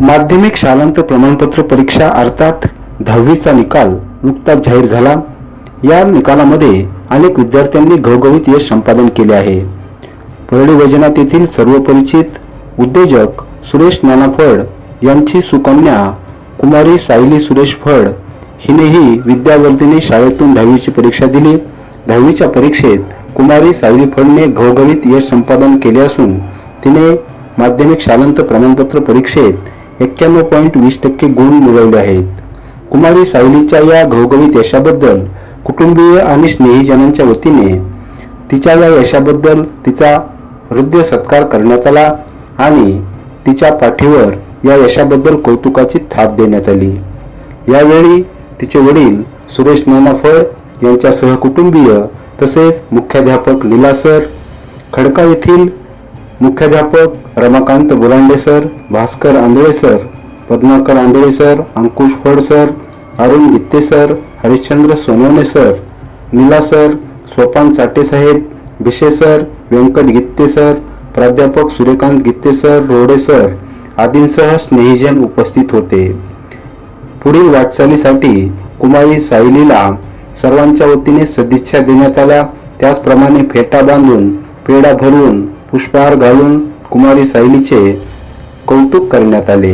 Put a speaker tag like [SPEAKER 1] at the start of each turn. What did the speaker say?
[SPEAKER 1] माध्यमिक शालांत प्रमाणपत्र परीक्षा अर्थात दहावीचा निकाल नुकताच जाहीर झाला. या निकालामध्ये अनेक विद्यार्थ्यांनी घवघवीत यश संपादन केले आहे. परळी वैजनाथ येथील सर्व परिचित उद्योजक सुरेश नाना फड यांची सुकन्या कुमारी सायली सुरेश फड हिनेही विद्यावर्धिनी शाळेतून दहावीची परीक्षा दिली. दहावीच्या परीक्षेत कुमारी सायली फडने घवघवीत यश संपादन केले असून तिने माध्यमिक शालांत प्रमाणपत्र परीक्षेत एक्क्याण्णव पॉईंट वीस टक्के गुण मिळवले आहेत. कुमारी सायलीच्या या घवघवीत यशाबद्दल कुटुंबीय आणि स्नेहीजनांच्या वतीने तिच्या या यशाबद्दल तिचा हृदय सत्कार करण्यात आला आणि तिच्या पाठीवर या यशाबद्दल कौतुकाची थाप देण्यात आली. यावेळी तिचे वडील सुरेश नानाफळ यांच्या सहकुटुंबीय तसेच मुख्याध्यापक लीला सर खडका येथील मुख्याध्यापक Ramakant Burande sir Bhaskar Andhale sir Padmakar Andhale sir Ankush Phad sir Arun Gitte sir Harishchandra Sonawane sir Neela sir Sopan साठेसाहेब साहेब भिशे सर व्यंकट गित्ते सर प्राध्यापक सूर्यकांत गित्ते सर रोडे सर आदींसह स्नेहीजन उपस्थित होते. पुढील वाटचालीसाठी कुमारी सायलीला सर्वांच्या वतीने सदिच्छा देण्यात आल्या. त्याचप्रमाणे फेटा बांधून पेढा भरून पुष्पहार घालून कुमारी सायलीचे कौतुक करण्यात आले